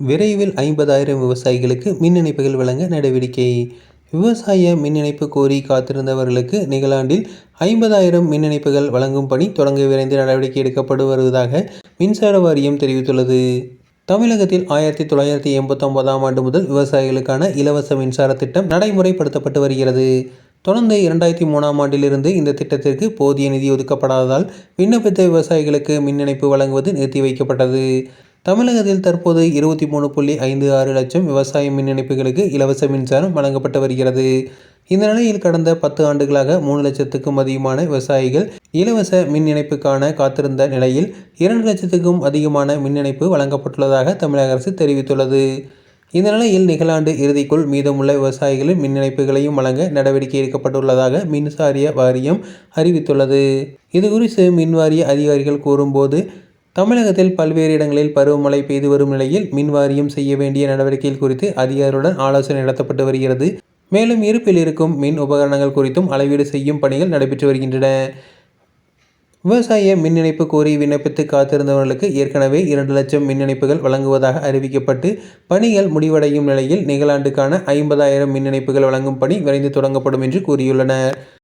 விரைவில் ஐம்பதாயிரம் விவசாயிகளுக்கு மின் இணைப்புகள் வழங்க நடவடிக்கை. விவசாய மின் இணைப்பு கோரி காத்திருந்தவர்களுக்கு நிகழாண்டில் ஐம்பதாயிரம் மின் இணைப்புகள் வழங்கும் பணி தொடங்க விரைந்து நடவடிக்கை எடுக்கப்பட்டு வருவதாக மின்சார வாரியம் தெரிவித்துள்ளது. தமிழகத்தில் ஆயிரத்தி தொள்ளாயிரத்தி எண்பத்தொன்பதாம் ஆண்டு முதல் விவசாயிகளுக்கான இலவச மின்சார திட்டம் நடைமுறைப்படுத்தப்பட்டு வருகிறது. தொடர்ந்து இரண்டாயிரத்தி மூணாம் ஆண்டிலிருந்து இந்த திட்டத்திற்கு போதிய நிதி ஒதுக்கப்படாததால் விண்ணப்பித்த விவசாயிகளுக்கு மின் இணைப்பு வழங்குவது நிறுத்தி வைக்கப்பட்டது. தமிழகத்தில் தற்போது இருபத்தி மூணு புள்ளி ஐந்து ஆறு லட்சம் விவசாய மின் இணைப்புகளுக்கு இலவச மின்சாரம் வழங்கப்பட்டு வருகிறது. இந்த நிலையில் கடந்த பத்து ஆண்டுகளாக மூணு லட்சத்துக்கும் அதிகமான விவசாயிகள் இலவச மின் இணைப்புக்கான காத்திருந்த நிலையில் இரண்டு லட்சத்துக்கும் அதிகமான மின் இணைப்பு வழங்கப்பட்டுள்ளதாக தமிழக அரசு தெரிவித்துள்ளது. இந்த நிலையில் நிகழாண்டு இறுதிக்குள் மீதமுள்ள விவசாயிகளின் மின் இணைப்புகளையும் வழங்க நடவடிக்கை எடுக்கப்பட்டுள்ளதாக மின்சாரிய வாரியம் அறிவித்துள்ளது. இதுகுறித்து மின்வாரிய அதிகாரிகள் கூறும்போது தமிழகத்தில் பல்வேறு இடங்களில் பருவமழை பெய்து வரும் நிலையில் மின் வாரியம் செய்ய வேண்டிய நடவடிக்கைகள் குறித்து அதிகாரியுடன் ஆலோசனை நடத்தப்பட்டு வருகிறது. மேலும் இருப்பில் இருக்கும் மின் உபகரணங்கள் குறித்தும் அளவீடு செய்யும் பணிகள் நடைபெற்று வருகின்றன. விவசாய மின் இணைப்பு கோரி விண்ணப்பித்து காத்திருந்தவர்களுக்கு ஏற்கனவே இரண்டு லட்சம் மின் இணைப்புகள் வழங்குவதாக அறிவிக்கப்பட்டு பணிகள் முடிவடையும் நிலையில் நிகழாண்டுக்கான ஐம்பதாயிரம் மின் இணைப்புகள் வழங்கும் பணி விரைந்து தொடங்கப்படும் என்று கூறியுள்ளனர்.